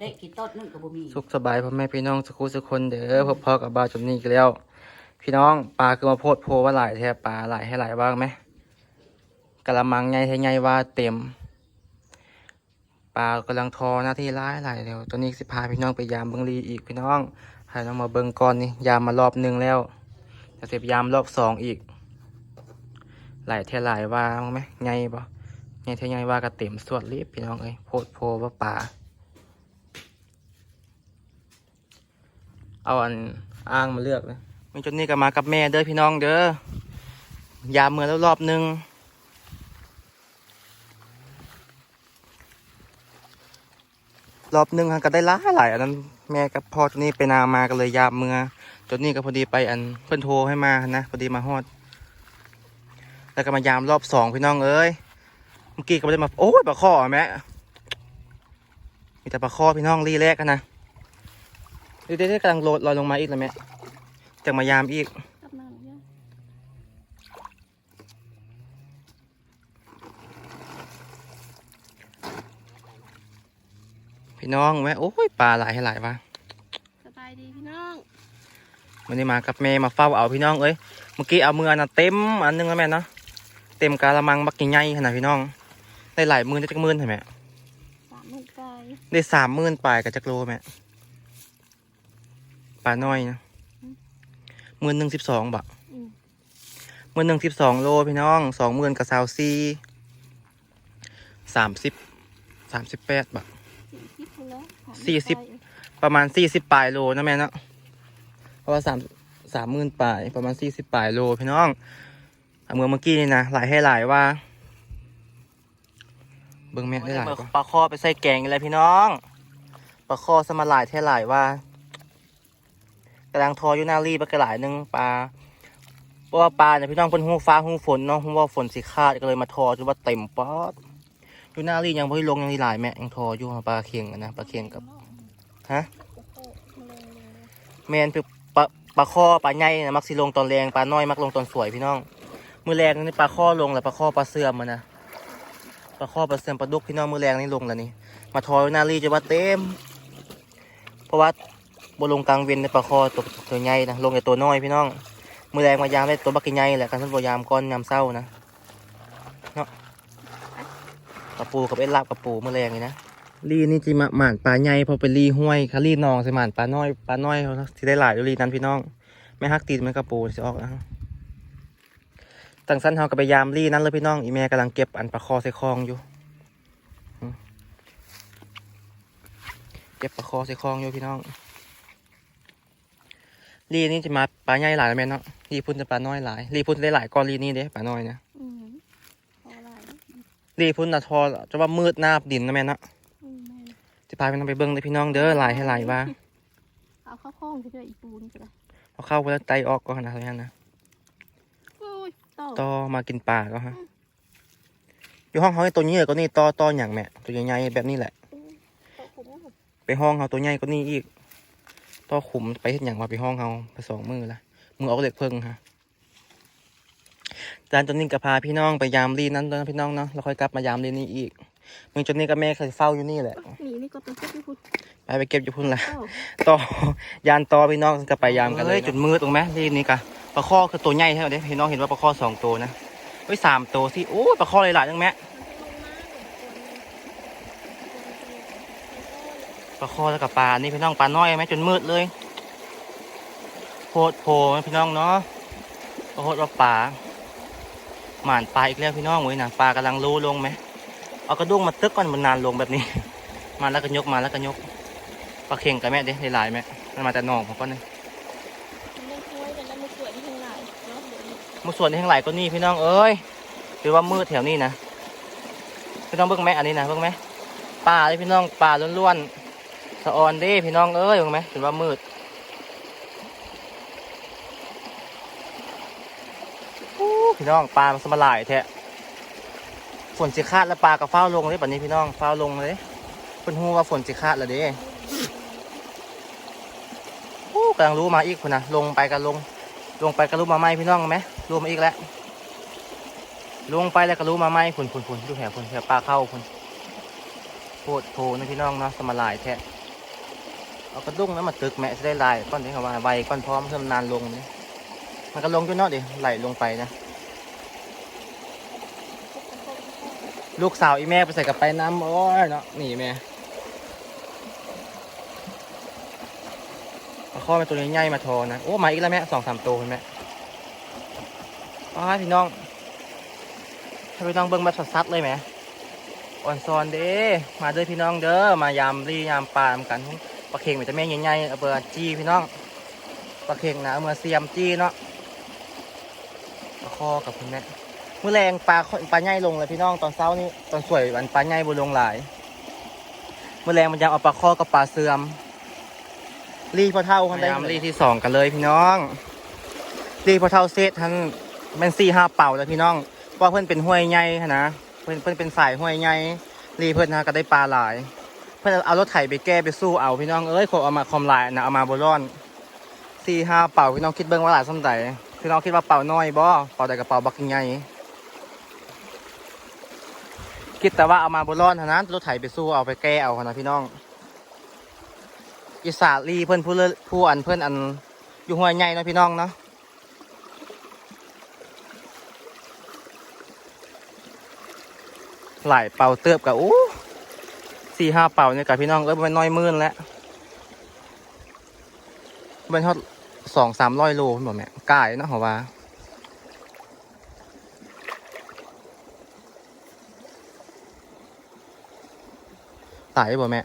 เด็กกี่ต้นนึงกับบ่มีสุขสบายพ่อแม่พี่น้องสักครู่สักคนเด้อพบพ่อกับบาจนนี้กันแล้ว พี่น้องปลาคือมาโพดโพว่าหลายแท้ปลาหลายให้หลายบ้างไหมกะละมังใหญ่ให้ใหญ่ว่าเต็มปลากำลังทอหน้าที่ร้ายหลายเดียวตอนนี้สิพาพี่น้องไปยามเบิงลีอีกพี่น้องให้น้องมาเบิงก่อนนี่ยามมารอบหนึ่งแล้วจะเสร็จยามรอบสองอีก หลายเท่าหลายว่าบ้งไหมใหญ่ปะใหญ่เท่าใหญ่ว่าก็เต็มสวดรีบพี่น้องเอ้ยโพดโพว่าปลา เอาอันอ้างมาเลือกเลยมีจนนี่ก็มากับแม่เด้อพี่น้องเด้อยามเมื่อแล้วรอบหนึงรอบหนึงฮะก็ได้หลายหลายอันนั้นแม่กับพ่อจนนี่ไปนามากันเลยยามเมื่อจนนี่ก็พอดีไปอันเพื่อนโทรให้มานะพอดีมาฮอด แล้วก็มายามรอบสองพี่น้องเอ้ยเมื่อกี้ก็ไม่ได้มาโอ้ยปลาข้อแม่มีแต่ปลาข้อพี่น้องรีแรกกันนะ เดี๋ยวๆๆกำลังโหลดลอยลงมาอีกแล้วแม่จากมายามอีกกลับมาหรือยังพี่น้องแม่โอ้ยปลาหลายให้หลายวะสบายดีพี่น้องวันนี้มากับแม่มาเฝ้าเอาพี่น้องเอ้ยเมื่อกี้เอามืออันน่ะเต็มอันนึงแล้วแม่เนาะเต็มกาละมังบักใหญ่ๆขนาดพี่น้องได้หลายหมื่นได้จักหมื่นใช่ไหมสามหมื่นไปได้สามหมื่นปลายกับจักโลแม่ป ลาน้อยนะหมื่นหนึ่งสิบสองบาทอืมหมื่นหนึ่งสิบสองโลพี่น้องสองหมื่นกับซาวซีสามสิบสามสิบแปดบาทสี่สิบแล้วามหมื่นสี่สิบไปประมาณสี่สิบปลายโลนะแม่เนาะเพราะว่าสามสามหมื่นปลายประมาณสี่สิบปลายโลพี่น้องเอาเมื่อเมื่อกี้นี่นะหลายให้หลายว่าเบิ้งแม่ได้หลายปลาคอไปใส่แกงอะไรพี่น้องปลาคอสมาหลายแท่หลายว่า กำลังทออยู่หน้ารีปลากระหลายหนึงปลาเพราะว่าปลาเนี่ยพี่น้องเป็นหูฟ้าหูฝนเนาะหูว่าฝนสิคาดก็เลยมาทอจนว่าเต็มป๊อดอยู่หน้ารียังไม่ลงยังรีหลายแม่ยังทออยู่ปลาเค็งนะปลาเค็งกับฮะแมลงเลยแมนคือปลาปลาข้อปลาใหญ่นะมักสิลงตอนแรงปลาน้อยมักลงตอนสวยพี่น้องมือแรงนี่ปลาข้อลงแล้วปลาข้อปลาเสื่อมมันะปลาข้อปลาเสื่อมปลาดุกพี่น้องมือแรงนี่ลงแล้วนี่มาทอยู่หน้ารีจะว่าเต็ม เพราะว่า บลงกลางเวียนในปลาข้อตัวตัวใหญ่นะลงแต่ตัวน้อยพี่น้องมือแรงมายามได้ตัวบักใหญ่แหละการท่นบยามก้อนยามเศร้านะเนาะกระปูกับเอ็ดลาบกระปูมือแรงนี่นะลีนี่จิมาหมานปลาใหญ่พอเป็นลีห้วยค่ะลีนองใส่หมานปลาน้อยปลาน้อยเขาที่ได้หลายอยู่ลีนั้นพี่น้องไม่ฮักตีนมันกระปูสิออกนะตั้งสั้นเฮาก็ไปยามลีนั้นเลยพี่น้องอีแม่กำลังเก็บอันปลาคอใส่คลองอยู่เก็บปลาคอใส่คลองอยู่พี่น้อง ลีนี่จะมาปลาใหญ่หลายแม่เนาะลีพุ่นจะปลาน้อยหลายลีพุ่นได้หลายก้อนลีนี่เด้ปลาน้อยนะอืมพออะไรลีพุ่นน่ะทอจะว่ามืดหน้าดินนะแม่เนาะอืมแม่จะพาไปน้องไปเบิ้งเลยพี่น้องเด้อหลายให้หลายว่าเอาเข้าห้องไปด้วยอีปูนก็ได้เอาเข้าไปแล้วไตออกก็ขนาดนั้นนะโอ้ยต่อต่อมากินปลาก็ฮะอยู่ห้องเขาให้ตัวนี้ก็นี่ต่อต่ออย่างแม่ตัวใหญ่ๆแบบนี้แหละ ต่อผมว่าผมไปห้องเขาตัวใหญ่ก็นี่อีก ต่อขุมไปเห็นอย่างว่าไปห้องเขาไปสองมือละมือเอาเหล็กเพิ่งฮะจานตัวนี้ก็พาพี่น้องไปยามรีนั้นตอนพี่น้องเนาะแล้วค่อยกลับมายามรีนี้อีกมึงจนนี้ก็แม่เคยเฝ้าอยู่นี่แหละหนีนี่ก็เป็นเจ้าที่พูดไปไปเก็บอยู่พุ่นละต่อต่อยานต่อพี่น้องก็ไปยามกันเลยจุดมืดตรงไหมรีนี้กะปลาข้อคือตัวใหญ่ใช่ไหมเด้พี่น้องเห็นว่าปลาข้อสองตัวนะเฮ้ยสามตัวสิโอ้ยปลาข้อหลายๆจังแม่ ปลาคอแล้วกับปลา นี่พี่น้องปลาน้อยไหมจนมืดเลย โพดโพไหมพี่น้องเนาะโพดว่าปลา หมานปลาอีกแล้วพี่น้องเว้ยนะปลากำลังรูลงไหม เอากระด้งมาตึกก่อนมันนานลงแบบนี้ มาแล้วก็ยกมาแล้วก็ยก ปลาเข่งกับแม่เด้หลายๆแม่มันมาแต่นองผมก็เนห้วยกันแล้วมาสวยที่ทางไหนเนาะเดี๋ยมุส่วนที่ข้างหลายก็นี่พี่น้องเอ้ยถือว่ามืดแถวนี้นะพี่น้องเบิ่งไหมอันนี้นะเบิ่งไหมปลาเลยพี่น้องปลาล้วนๆะออนเด้พี่น้องเอ้ยเบิ่งไหมถือว่ามืดพี่น้องปลามันสมาหลายแท้ฝนสิคาดแล้วปลากับเฝ้าลงเลยแบบนี้พี่น้องเฝ้าลงเลยเป็นหูว่าฝนสิคาดแล้วเด้อู้กำลังรู้มาอีกคนนะลงไปกันลง ลงไปก็รู้มาไหมพี่น้องไหมรู้มาอีกแล้วลงไปแล้วก็รู้มาไหมผุนผุนผุนดูแถวผุนแถวปลาเข้าผุนโคตรโผนะพี่น้องเนาะสมาลายแท้ เอากระดุ้งนั้นมาตึกแม่จะได้ลายก้อนที่เขาว่าไวก้อนพร้อมเพิ่มนานลงนี่มันก็ลงอยู่เนาะดิไหลลงไปนะ ลูกสาวอีแม่ไปใส่กับไปน้ำโอ้ยเนาะหนีแม่ข้อเป็นตัวนี้ใหญ่มาทรนะโอ้มาอีกแล้วแม่สองสามตัวเห็นไหมอ้าพี่น้องให้พี่น้องเบิ้งแบบสัดๆเลยไหมอ่อนซอนเด้มาด้อพี่น้องเด้อมายามรียามปลามกัน ปลาเข่งมันจะแม่ใหญ่ๆเอาเบอร์จี้พี่น้องปลาเข่งนะเอามือเสียมจี้เนาะปลาคอกับคุณแม่เมื่อแรงปลาปลาใหญ่ลงเลยพี่น้องตอนเช้านี่ตอนสวยวันปลาใหญ่บนลงหลายเมื่อแรงมันยังเอาปลาข้อกับปลาเสื่อมรีพอเท่าคนได้รีที่สองกันเลยพี่น้องรีพอเท่าเซตท่านแมนซี่ห้าเป่าแล้วพี่น้องเพราะว่าเพื่อนเป็นห้วยใหญ่หั้นนะเพื่อนเพื่อนเป็นสายห้วยใหญ่รีเพื่อนนะก็ได้ปลาหลาย เพื่อนเอารถไถไปแก้ไปสู้เอาพี่น้องเอ้ยขอเอามาคอมลายนะเอามาบนร่อนสี่ห้าเป่าพี่น้องคิดเบิ้งว่าหลายสมใดพี่น้องคิดว่าเป่าน้อยบ่เป่าใดกับเป่าบักใหญ่คิดแต่ว่าเอามาบนร้อนเท่านั้นรถไถไปสู้เอาไปแก้เอานะพี่น้องอิสาลีเพื่อนผู้เลิศผู้อันเพื่อนอันอยู่หัวใหญ่นะพี่น้องเนาะหลายเป่าเติบกับอู้ สี่ห้าเป่าเนี่ยกับพี่น้องเอ้ยมันน้อยมื่นแล้วมันท่าสองสามร้อยโลหมดแม่กายเนาะเหรอวะหลายบ่แม่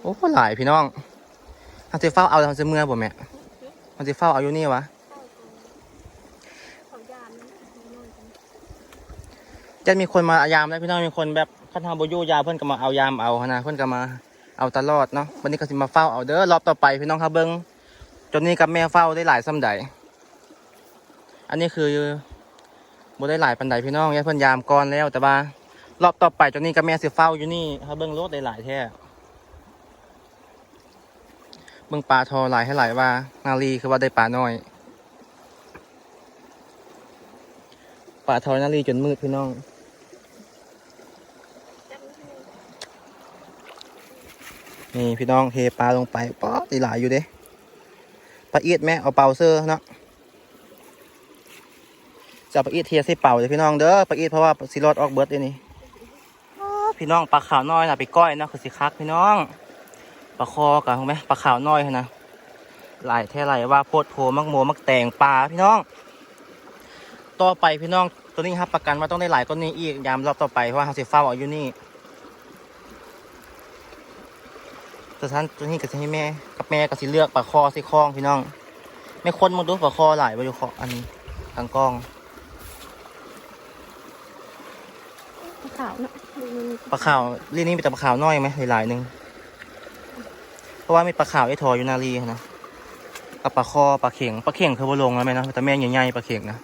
โอ้หลายพี่น้องทำจะเฝ้าเอาทำจะเมื่อบ่แม่ทำจะเฝ้าเอาอยู่นี่วะ เขายามนั่นน้อยกัน จะมีคนมาอายามแล้วพี่น้องมีคนแบบขั้นทำบุยูยาเพื่อนก็มาเอายามเอานะเพื่อนก็มาเอาตลอดเนาะวันนี้ก็สิมาเฝ้าเอาเด้อรอบต่อไปพี่น้องครับเบิ้งจนนี้กับแม่เฝ้าได้หลายซ้ำใดอันนี้คือบ่ได้หลายปันใดพี่น้องย่เพื่อนยามก่อนแล้ว แต่ว่ารอบต่อไปจนนี้กับแม่สิเฝ้าอยู่นี่ครับเบิ้งรถได้หลายแท้เบิ้งปลาทอหลายให้หลายว่า นาลีคือว่าได้ปลาน้อยปลาทอนาลีจนมืดพี่น้อง จับนิดนึง นี่พี่น้องเทปลาลงไปป๊อดหลายอยู่เด้ปลาเอียดแม่เอาเป่าเซอร์เนาะจะปลาเอียดเทียใส่เป่าเลยพี่น้องเด้อปลาเอียดเพราะว่าสิรอดออกเบิร์ดเลยนี้อ้าวพี่น้องปลาขาวน้อยนะไปก้อยนะคือสิคักพี่น้องปลาคอกับไหมปลาขาวน้อยนะหลายแท่หลายว่าโพดโพมักโมมักแตงปลาพี่น้อง ต่อไปพี่น้องตัวนี้ครับประกันว่าต้องได้หลายก้อนนี้อีกยามรอบต่อไปเพราะว่าเขาสิเฝ้าเอาอยู่นี่ แต่ท่านตัวนี้ก็จะให้แม่กับแม่ก็สิเลือกปลาคอสิคล้องพี่น้องแม่คนมึงดูปลาคอหลายไปอยู่คออันนี้ทางกล้องขาวเนาะดูมันปลาขาวรีนี่มีแต่ปลาขาวน้อยไหมหลายๆหนึ่งเพราะว่ามีปลาขาวไอ้ทออยู่นาลีนะกับปลาคอปลาเข่งปลาเข่งคือบ่ลงแล้วไหมเนาะแต่แม่ใหญ่ๆปลาเข่งนะ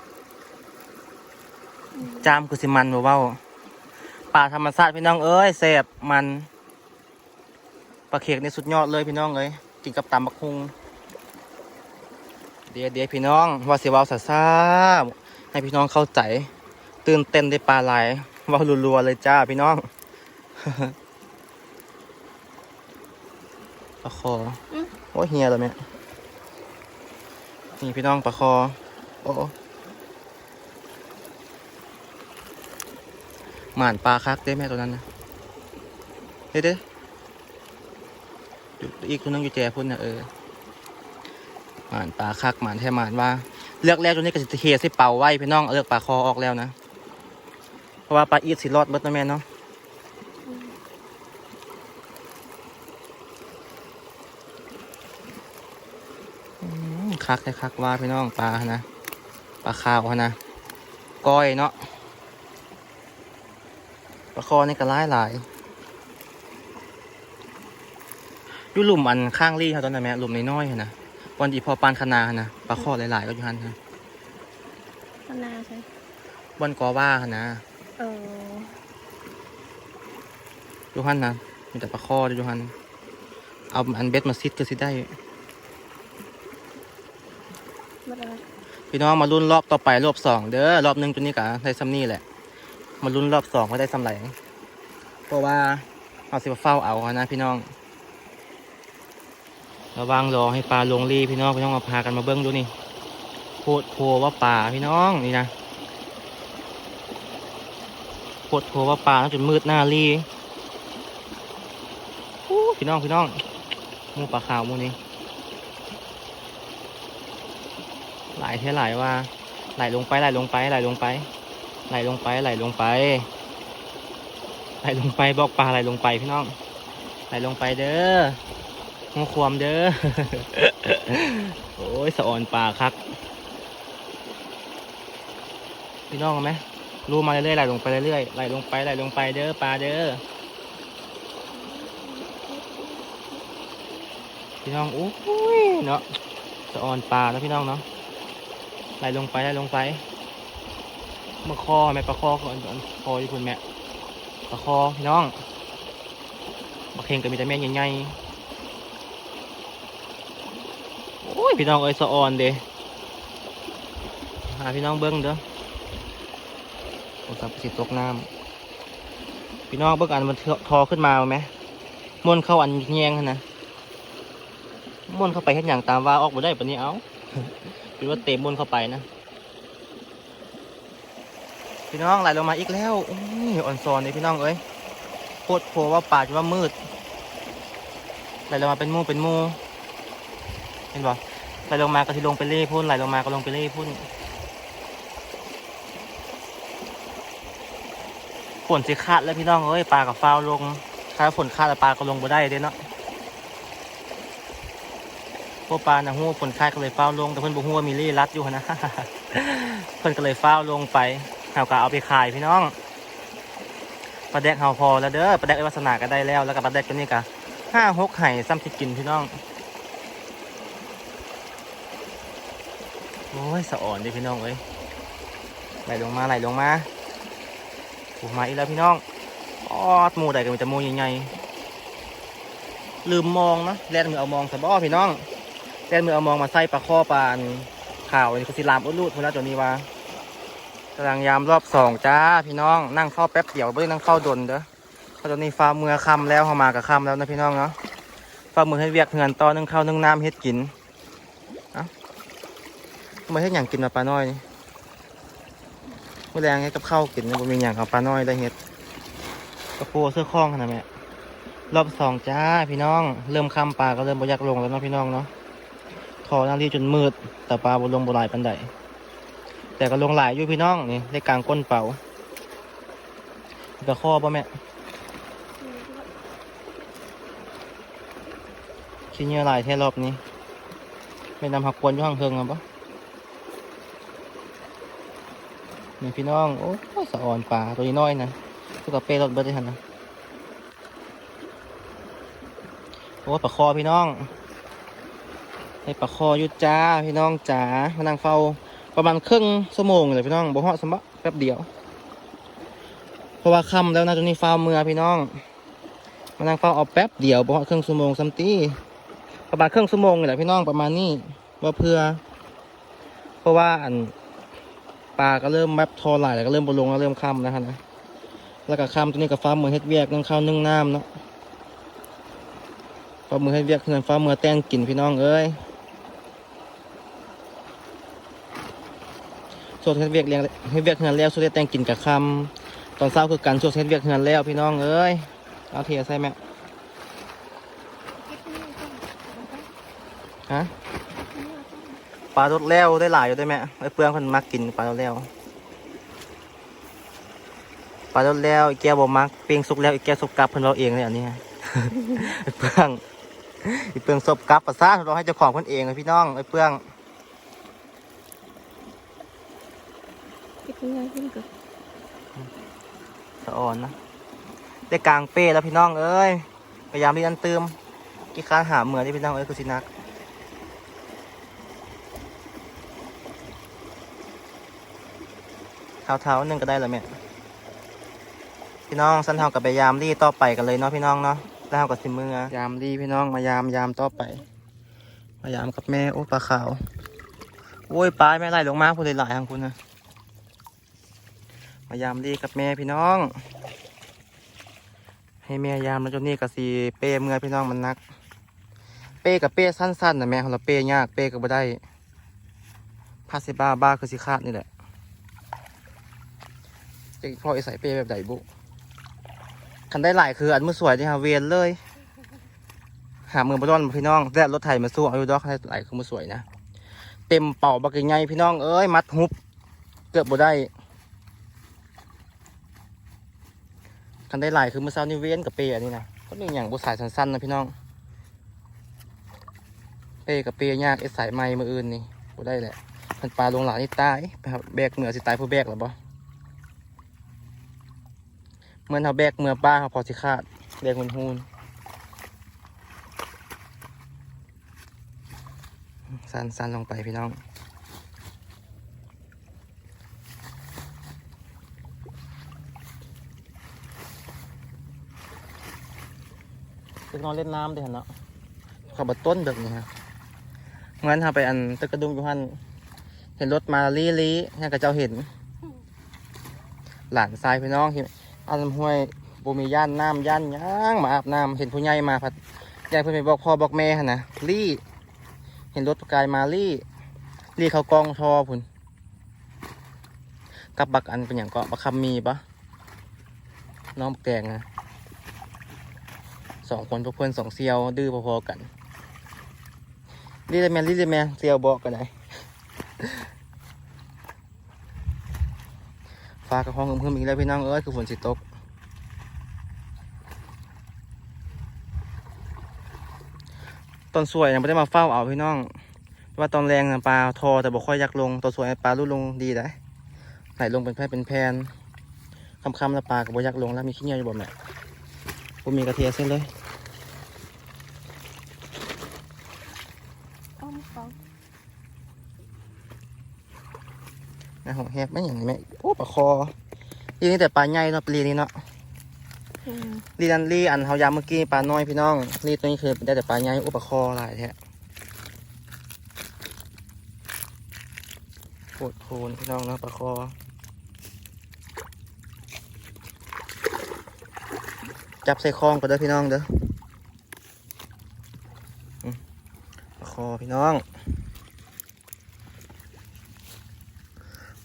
จามคือสิมันบ่เว้าปลาธรรมชาติพี่น้องเอ้ยแซ่บมัน ปลาเข่งนี่สุดยอดเลยพี่น้องเอ้ยกินกับตำบักฮุงเดี๋ยวเดี๋ยวพี่น้องว่าสิเว้าซาซาๆให้พี่น้องเข้าใจ ตื่นเต้นได้ปลาไหลายเว้ารัวๆเลยจ้าพี่น้องปลาคอโอ้ยเฮียแล้วแม่นี่พี่น้องปลาคอ โอ้หมานปลาคักได้แม่ตัวนั้นนะเด้เด้ อยู่อีกตัวนึงอยู่แจพุ่นนะเออหมานปลาคักหมานแท้หมานว่า เลือกแล้วตัวนี้ก็จะเทใส่เป่าไว้พี่น้องเอาเลือกปลาคอออกแล้วนะ เพราะว่าปลาอีดสิรอดเบิดนะแม่เนาะคักเลยคักว่าพี่น้องปลานะปลาขาวนะก้อยเนาะปลาคอนี่ก็ร้ายหลาย อยู่หลุมอันข้างรี่เขาตอนนั้นแม่หลุมน้อยๆหั่นนะวันที่พอปานคณาหั่นนะปลาข้อหลายๆก็อยู่หันนะพนาใช่บอนกอว่าหั่นนะเอออยู่หันนะมีแต่ปลาข้ออยู่หันเอาอันเบ็ดมาซิดก็สิได้มาอะไรพี่น้องมาลุ้นรอบต่อไปรอบสองเด้อรอบหนึ่งตัวนี้กะได้ซ้ำนี่แหละ มาลุ้นรอบสองว่าได้ซ้ำไหลเพราะว่าเอาสิมาเฝ้าเอานะพี่น้อง ระวังรอให้ปลาลงรีพี่น้องพี่น้องมาพากันมาเบิ้งดูนี่โคตรโพว่าป่าพี่น้องนี่นะโคตรโพว่าป่าจนมืดหน้ารีพี่น้องพี่น้องมูปลาขาวมูนี้ไหลเท่าไหลว่าไหลลงไปไหลลงไปไหลลงไปไหลลงไปไหลลงไปไหลลงไปบอกปลาไหลลงไปพี่น้องไหลลงไปเด้อ งูความเด้อ โอ้ยสะออนปลาคัก พี่น้องไหมรูมาเรื่อยๆไหลลงไปเรื่อยๆไหลลงไปไหลลงไปเด้อปลาเด้อ พี่น้องโอ้ยเนาะสะออนปลาแล้วพี่น้องเนาะไหลลงไปไหลลงไปมาคอแม่ปลาคอก่อนก่อนคอที่คุณแม่ปลาคอพี่น้องปลาเค็งก็มีแต่แม่ใหญ่ๆโอ้ ยพี่น้องเอ้ยสะออนเด้หาพี่น้องเบิ้งเด้อโอ้สับสิตกน้ำพี่น้องเบิ้งอันมันทอขึ้นมาไหมม้วนเข้าอันแยงนะม้วนเข้าไปเห็นอย่างตามว่าออกมาได้ปะนี้เอาหรือว่าเตะมุนเข้าไปนะ พี่น้องไหลลงมาอีกแล้วออ่อนซอนเลยพี่น้องเอ้ยโคตรโผว่าป่าจะว่ามืดไหลลงมาเป็นมูเป็นมูเห็นบ่ ไหลลงมาก็ที่ลงไปเล่พุ่นไหลลงมาก็ลงไปเล่พุ่นฝนสิขาดแล้วพี่น้องเอ้ยปลากับฟ้าวลงถ้าฝนขาดแล้วปลาก็ลงบ่ได้เด้เนาะพวกปลานะหัวผลคายก็เลยเฝ้าลง แต่เพิ่นบอกหัวมีเล่รัดอยู่นะเพิ่นก็เลยเฝ้าลงไปเอาก็เอาไปขายพี่น้องปลาแดกเฮาพอแล้วเด้อปลาแดกไอวัสนาก็ได้แล้วแล้วก็ปลาแดกตัวนี้ก็ห้าหกไห่ซ้ำที่กินพี่น้อง โอ้ ยสะอ่อนดิพี่น้องเอ้ยไหลลงมาไหลลงมาโอ้มาอีกแล้วพี่น้องออดมูใดก็มีแต่มูใหญ่ๆลืมมองนะแล่นมือเอามองสะบ้อพี่น้องแล่นมือเอามองมาใส่ปลาข้อปลาข่าวอันนี้คือสิลามอุดรูดพุ่นล้วจนนี้ว่ากำลังยามรอบสองจ้าพี่น้องนั่งเข้าแป๊บเดียวไม่ได้นั่งเข้าดนเด้อเพราะตอนนี้ฟ้าเมื่อค่ำแล้วเข้ามากับค่ำแล้วนะพี่น้องเนาะฟ้ามือให้เวียกเหือนต่อนึ่งข้าวนึ่งน้ำเฮ็ดกิน มาเฮ็ดอย่างกินมาปลาน้อยนี่เมื่อแรงให้กับข้าวกินบ่มีอย่างของปลาน้อยได้เฮ็ดกระปรงเสื้อคล้องขนาดแม่รอบสองจ้าพี่น้อง เริ่มค่ำปลาก็เริ่มบอยากลงแล้วเนาะพี่น้องเนาะทอหน้ารีจนมืด แต่ปลาบนลงบหลายปันใดแต่ก็ลงหลายอยู่พี่น้องนี่ได้กลางก้นเป่าตะข้อป่ะแม่ชิ้นเยอะหลายแท่รอบนี้ไม่นำหักกวนอยู่ห่างเพิงหรอปะ นี่พี่น้อง โอ้ยสะอ่อนปลาตัวนี้น้อยนะตัวกับเป้รถเบิร์ดได้ทันนะโอ้ปลาคอพี่น้องให้ปลาคอยุจ้าพี่น้องจ๋ามานั่งเฝ้าประมาณครึ่งชั่วโมงเลยพี่น้องบ่เหาะสมบะแป๊บเดียวเพราะว่าค่ำแล้วนะตรงนี้เฝ้าเมือพี่น้อง มานั่งเฝ้าเอาแป๊บเดียวบ่เหาะครึ่งชั่วโมงซัมตีประมาณครึ่งชั่วโมงเลยพี่น้องประมาณนี้ว่าเพื่อ เพราะว่าอัน ปลาก็เริ่มแบบทอไหลแล้วก็เริ่มบลงแล้วเริ่มค่ำแล้วฮะนะแล้วก็ค่ำตัวนี้ก็ฟ้าเมือเฮ็ดเวียกนึ่งข้าวนึ่งน้ำเนาะฟ้ามือให้เวียกเงินฟ้ามือแต้งกินพี่น้องเอ้ยสวดเฮ็ดเวียกเลี้ยงให้เวียกเงินแล้วสวดเฮ็ดแต้งกินกับคำตอนเช้าคือการสวดเฮ็ดเวียกเงินแล้วพี่น้องเอ้ยเอาเทียใส่แม่เก็บนี่ก่อนฮะ ลาลดแล้วได้หลายอยู่ได้ไหมไอ้เปลืองคนมักกินปลาลดแล้วปลาลดแล้วไอ้แก้วบ่มักเปียงสุกแล้วไอ้แก้วสุกกลับเพิ่นเราเองเลยอันนี้ฮะไอ้เปลืองไอ้เปลืองศพกลับประสาเราให้เจ้าของเพิ่นเองเลยพี่น้องไอ้เปลืองเก็บยังไงขึ้นก่อนสะอ่อนนะได้กลางเป้แล้วพี่น้องเอ้ยพยายามรีดันเติมกี่ครั้งหาเหมือนที่พี่น้องเอ้ยคือสินัก เท้าเท้าหนึ่งก็ได้แล้วแม่พี่น้องสั้นเท่ากับไปยามรีต่อไปกันเลยเนาะพี่น้องเนาะแล้วเท่ากับสิมือยามรีพี่น้องมายามยามต่อไป มายามกับแม่โอ้ปลาขาวโอ้ยปลาแม่ไหลลงมาพูดหลายๆทางคุณนะมายามดีกับแม่พี่น้อง ให้แม่ยามแล้วจนนี่กับสีเป้เมื่อพี่น้องมันนัก เป้กับเป้สั้นๆนะแม่ของเราเป้ยากเป้ก็บ่ได้พาสิบ้าบ้าคือสิขาดนี่แหละ พ่อไอ้ใส่เป้แบบใดบุคันได้หลายคืออันมือสวยนี่ฮะเวียนเลย หามือบร้อนพี่น้องแต่รถไถมาสู้เอาอยู่ดอกได้หลายคือมือสวยนะเต็มเป่าบักใหญ่พี่น้องเอ้ยมัดฮุบ เกือบบ่ได้คันได้หลายคือมือเช้านี่เวียนกับเป้อันนี้นะก็มีอย่างบุสายสั้นๆนะพี่น้อง เป้กับเป้ยากไอ้สายไม้มืออื่นนี่บ่ได้แหละมันปลาลงหลานี่ตายแบกเหนือสิตายผู้แบกหรอบ่ เมื่อเขาแบกเมื่อป้าเขาพอสิขาดแบกมันหูนสันสันลงไปพี่น้องเด็กนอนเล่นน้ำด้เห็นเนาะเขาบดต้นแบบนี้ฮะงั้นเราไปอันตึกระดุมอยู่หันเห็นรถมาลี่ลี่เนี่กับเจ้าเห็น หลานทรายพี่น้องเห็น อาลำห้วยบูมีย่านน้ำย่านย่างมาอาบน้ำเห็นผู้ใหญ่มาพัดยายเพิ่อนไปบอกพ่อบอกแม่นะลี่เห็นรถกายมาลี่ลี่เขากองทอพุ่นกับบักอันเป็นอย่างเกาะบักคำมีปะน้องบักงนะสองคนพวกเพื่อนสองเซียวดื้อพอๆกันรีเลยแมนรีเลยแมนเซียวบอกกันไหน ฟ้ากระห้องเพิ่มอีกแล้วพี่น้องเอ้ยคือฝนสิตก ตอนสวยยังไม่ได้มาเฝ้าเอาพี่น้อง ว่าตอนแรงนะปลาทอแต่บอกค่อยอยากลงตอนสวยปลาลุดลงดีได้ไหลลงเป็นแพร่เป็นแพนคำคำๆแล้วปลากับบอยากลงแล้วมีขี้เหนียอยู่บ่แม่ผมมีกระเทียมเส้นเลย อ้อมเขา นะ หัวแหบไม่อย่างนี้ไหมโอ้ปลาคอลีนี่แต่ปลาใหญ่เนาะปลีนี้เนาะอืมลีนันลีอันเขายามเมื่อกี้ปลาน้อยพี่น้องลีตัวนี้คือได้แต่ปลาใหญ่อุปคอหลายแท้โคตรโคนพี่น้องเนาะปลาคอจับใส่คลองก็เด้อพี่น้องเด้ออืมปลาคอพี่น้อง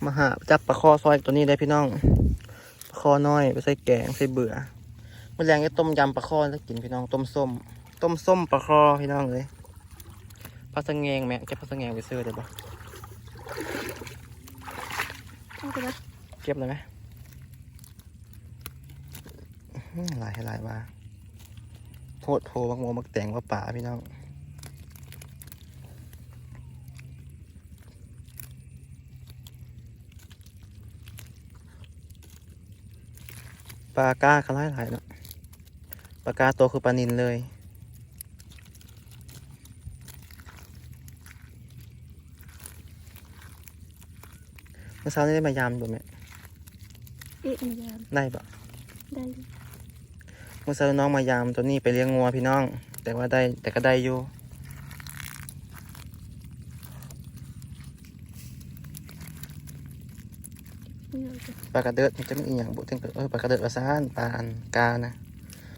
มาหาจับปลาคอซอยตัวนี้ได้พี่น้องปลาคอน้อยไปใส่แกงใส่เบื่อเมื่อแรงจะต้มยำปลาคอแล้วกินพี่น้องต้มส้ม ต้มส้มปลาคอพี่น้องเลยพัสะแงงแม่เก็บพัสะแงงไปซื้อได้ปะเอาไปนะเก็บเลยไหมอื้อหลายให้หลายว่าโพดโพมักโมมักแต่งว่าป่าพี่น้อง ปลาก้าเขาไล่หลายเนาะปลากาตัวคือปลานินเลย เมื่อเช้านี้ได้มายามดูไหมเอ๊ะมันยามได้ปะได้เลยเมื่อเช้าน้องมายามตัวนี้ไปเลี้ยงงัวพี่น้อง แต่ว่าได้แต่ก็ได้อยู่ ไม่เอาจ้ะ ปลากระเดิดมันจะไม่อีหยังบุถึงเออปลากระเดิดปลาซ่านปลาอันกานะ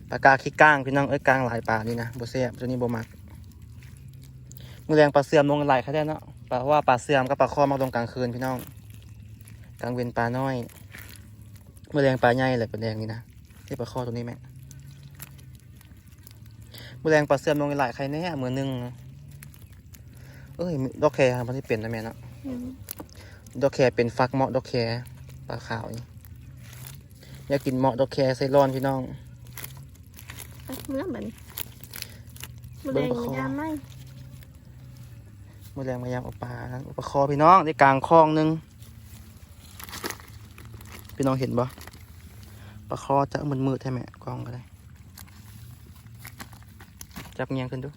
ปลากาขี้ก้างพี่น้องเอ้ยก้างหลายปลานี่นะบุเสียบตัวนี้บ่มักมือแรงปลาเสื่อมลงหลายเขาได้เนาะปลาว่าปลาเสื่อมกับปลาข้อมักลงกลางคืนพี่น้องกลางเวนปลาน้อยมือแรงปลาใหญ่เลยปลาแดงนี่นะที่ปลาข้อตัวนี้แม่งมือแรงปลาเสื่อมลงหลายใครแน่มือหนึงเอ้ยดอกแคร์มันที่เปลี่ยนนะแม่เนาะอืมดอกแคร์เป็นฟักเหมาะดอกแคร์ ปลาขาวนี่อยากกินเหมาะดอกแคร์ใส่ร้อนพี่น้องไปเมื่อมันมันเบิ่แรงงประคองยามไหมมือแรงมายามเอาปลาเอาปลาคอพี่น้องได้กลางคลองหนึงพี่น้องเห็นบ่ปลาคอจะมืดมืดๆใช่ไหมกล้องก็ได้จับเงียงขึ้นดู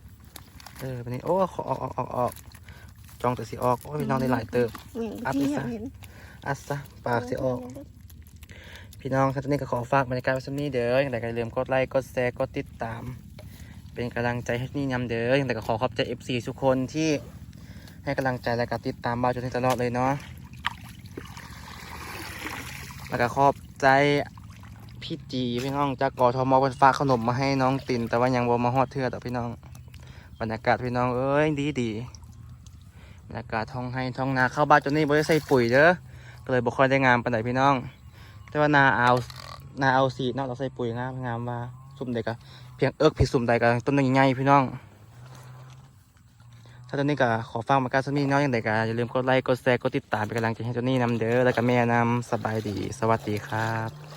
เออวันนี้ โอ้ขอออกออกออกออกจองแต่สิออก โอ้ยพี่น้องได้หลายเติบอย่างอัพที่อีกอยาซะกเห็น อัสซะปากสิออก พี่น้องครับตอนนี้ก็ขอฝากบรรยากาศไว้สักนี้เด้ออย่างไรก็อย่าลืมกดไลค์กดแชร์กดติดตาม เป็นกำลังใจให้นี่ยำเด้ออย่างไรก็ขอขอบใจ FC ทุกคนที่ให้กำลังใจและก็ติดตามบ้าจนถึงตลอดเลยเนาะแล้วก็ขอบใจพี่จีพี่น้องจากกอทมเป็นฝากขนมมาให้น้องตินแต่ว่ายังบ่มาฮอดเทือดอกพี่น้องบรรยากาศพี่น้องเอ้ยดีดีบรรยากาศท้องให้ท้องนาเข้าบ้านจนนี่บ่ได้ใส่ปุ๋ยเด้อ ก็เลยบ่ค่อยได้งามปานใดพี่น้อง แต่ว่านาเอานาเอาสีนาะเราใส่ปุ๋ยงามงามว่าสุ่มใดก็เพียงเอิกผิดสุ่มใดก็ต้นใหญ่ๆพี่น้อง ถ้าตอนนี้ก็ขอฟังมาการสมีน้องอย่างใดก็อย่าลืมกดไลค์กดแชร์กดติดตามเป็นกำลังใจให้เจนนี่นำเด้อแล้วก็แม่นำสบายดี สวัสดีครับ